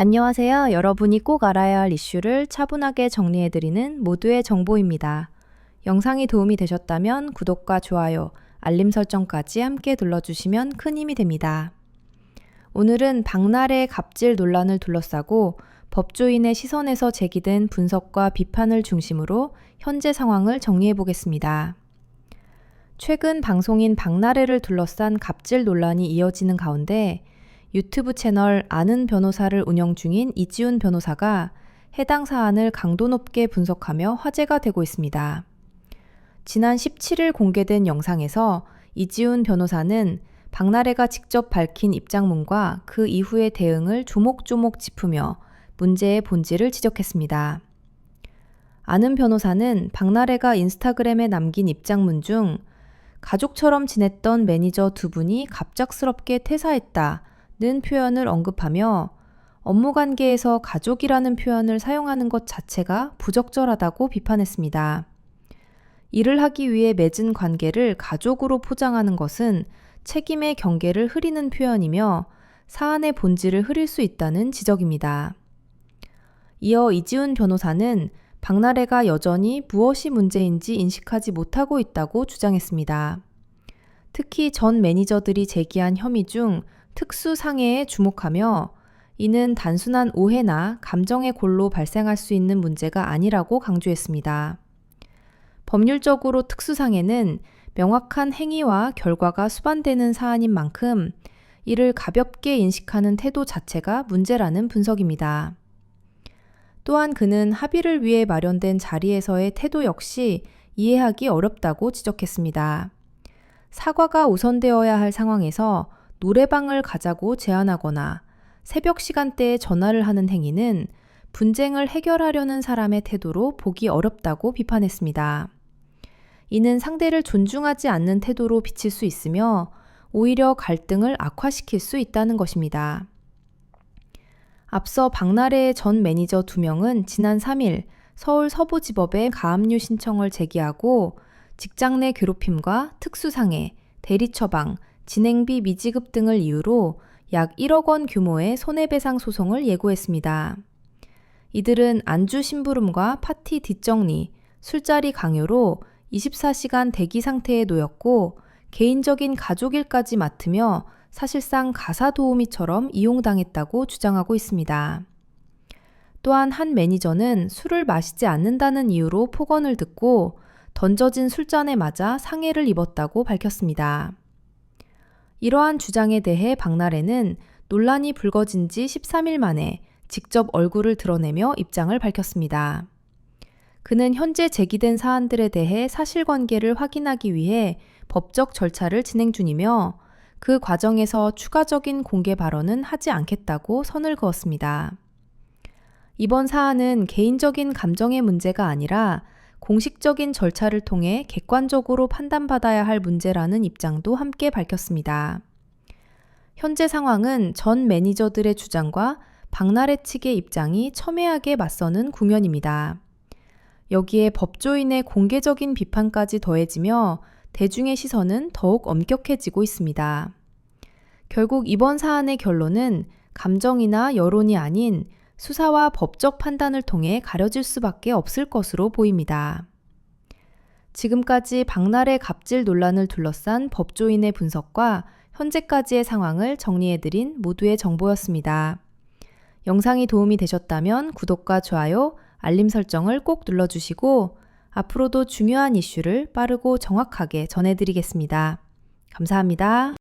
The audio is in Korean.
안녕하세요. 여러분이 꼭 알아야 할 이슈를 차분하게 정리해드리는 모두의 정보입니다. 영상이 도움이 되셨다면 구독과 좋아요, 알림 설정까지 함께 눌러주시면 큰 힘이 됩니다. 오늘은 박나래 갑질 논란을 둘러싸고 법조인의 시선에서 제기된 분석과 비판을 중심으로 현재 상황을 정리해 보겠습니다. 최근 방송인 박나래를 둘러싼 갑질 논란이 이어지는 가운데 유튜브 채널 아는 변호사를 운영 중인 이지훈 변호사가 해당 사안을 강도 높게 분석하며 화제가 되고 있습니다. 지난 17일 공개된 영상에서 이지훈 변호사는 박나래가 직접 밝힌 입장문과 그 이후의 대응을 조목조목 짚으며 문제의 본질을 지적했습니다. 아는 변호사는 박나래가 인스타그램에 남긴 입장문 중 가족처럼 지냈던 매니저 두 분이 갑작스럽게 퇴사했다. 는 표현을 언급하며 업무 관계에서 가족이라는 표현을 사용하는 것 자체가 부적절하다고 비판했습니다. 일을 하기 위해 맺은 관계를 가족으로 포장하는 것은 책임의 경계를 흐리는 표현이며 사안의 본질을 흐릴 수 있다는 지적입니다. 이어 이지훈 변호사는 박나래가 여전히 무엇이 문제인지 인식하지 못하고 있다고 주장했습니다. 특히 전 매니저들이 제기한 혐의 중 특수 상해에 주목하며 이는 단순한 오해나 감정의 골로 발생할 수 있는 문제가 아니라고 강조했습니다. 법률적으로 특수상해는 명확한 행위와 결과가 수반되는 사안인 만큼 이를 가볍게 인식하는 태도 자체가 문제라는 분석입니다. 또한 그는 합의를 위해 마련된 자리에서의 태도 역시 이해하기 어렵다고 지적했습니다. 사과가 우선되어야 할 상황에서 노래방을 가자고 제안하거나 새벽 시간대에 전화를 하는 행위는 분쟁을 해결하려는 사람의 태도로 보기 어렵다고 비판했습니다. 이는 상대를 존중하지 않는 태도로 비칠 수 있으며 오히려 갈등을 악화시킬 수 있다는 것입니다. 앞서 박나래의 전 매니저 두 명은 지난 3일 서울 서부지법에 가압류 신청을 제기하고 직장 내 괴롭힘과 특수상해, 대리처방, 진행비 미지급 등을 이유로 약 1억 원 규모의 손해배상 소송을 예고했습니다. 이들은 안주 심부름과 파티 뒷정리, 술자리 강요로 24시간 대기 상태에 놓였고 개인적인 가족일까지 맡으며 사실상 가사 도우미처럼 이용당했다고 주장하고 있습니다. 또한 한 매니저는 술을 마시지 않는다는 이유로 폭언을 듣고 던져진 술잔에 맞아 상해를 입었다고 밝혔습니다. 이러한 주장에 대해 박나래는 논란이 불거진 지 13일 만에 직접 얼굴을 드러내며 입장을 밝혔습니다. 그는 현재 제기된 사안들에 대해 사실관계를 확인하기 위해 법적 절차를 진행 중이며 그 과정에서 추가적인 공개 발언은 하지 않겠다고 선을 그었습니다. 이번 사안은 개인적인 감정의 문제가 아니라 공식적인 절차를 통해 객관적으로 판단받아야 할 문제라는 입장도 함께 밝혔습니다. 현재 상황은 전 매니저들의 주장과 박나래 측의 입장이 첨예하게 맞서는 국면입니다. 여기에 법조인의 공개적인 비판까지 더해지며 대중의 시선은 더욱 엄격해지고 있습니다. 결국 이번 사안의 결론은 감정이나 여론이 아닌 수사와 법적 판단을 통해 가려질 수밖에 없을 것으로 보입니다. 지금까지 박나래 갑질 논란을 둘러싼 법조인의 분석과 현재까지의 상황을 정리해드린 모두의 정보였습니다. 영상이 도움이 되셨다면 구독과 좋아요, 알림 설정을 꼭 눌러주시고 앞으로도 중요한 이슈를 빠르고 정확하게 전해드리겠습니다. 감사합니다.